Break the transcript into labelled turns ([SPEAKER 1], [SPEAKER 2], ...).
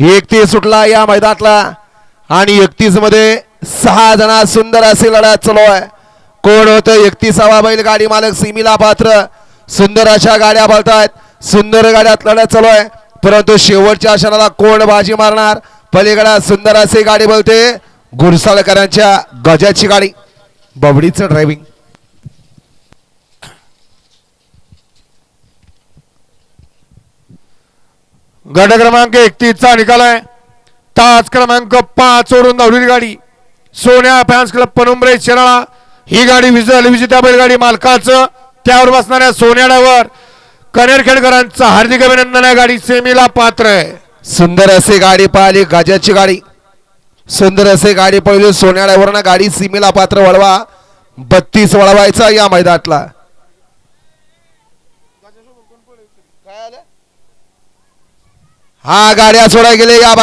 [SPEAKER 1] एकतीस सुटला या मैदानातला. आणि एकतीसमध्ये सहा जणा सुंदर असे लढत चालू आहे. कोण होतं? एकतीसावा बैल गाडी मालक सिमिला पात्र. सुंदर अशा गाड्या बोलतायत. सुंदर गाड्यात लढत चालू आहे. परंतु शेवटच्या क्षणाला कोण बाजी मारणार? पलीकडा सुंदर असे गाडी बोलते. गुरसाळकरांच्या गजाची गाडी. बबडीचं ड्रायव्हिंग
[SPEAKER 2] गट क्रमांक एकतीस चा निकाल आहे. तास क्रमांक पाच सोडून धावलेली गाडी. Sonya fans club Panumbare Shirala. ही गाडी विजय विजेत्या बैलगाडी मालकाचं. त्यावर बसणाऱ्या सोन्याड्यावर कनेरखेडकरांचं हार्दिक अभिनंदन आहे गाडी सेमीला पात्र आहे.
[SPEAKER 1] सुंदर असे गाडी पाहिली गजाची गाडी. सुंदर असे गाडी पळली सोन्याड्यावरनं गाडी सीमेला पात्र वळवा. बत्तीस वळवायचा या मैदानातला. हा गाड्या सोडा गेले या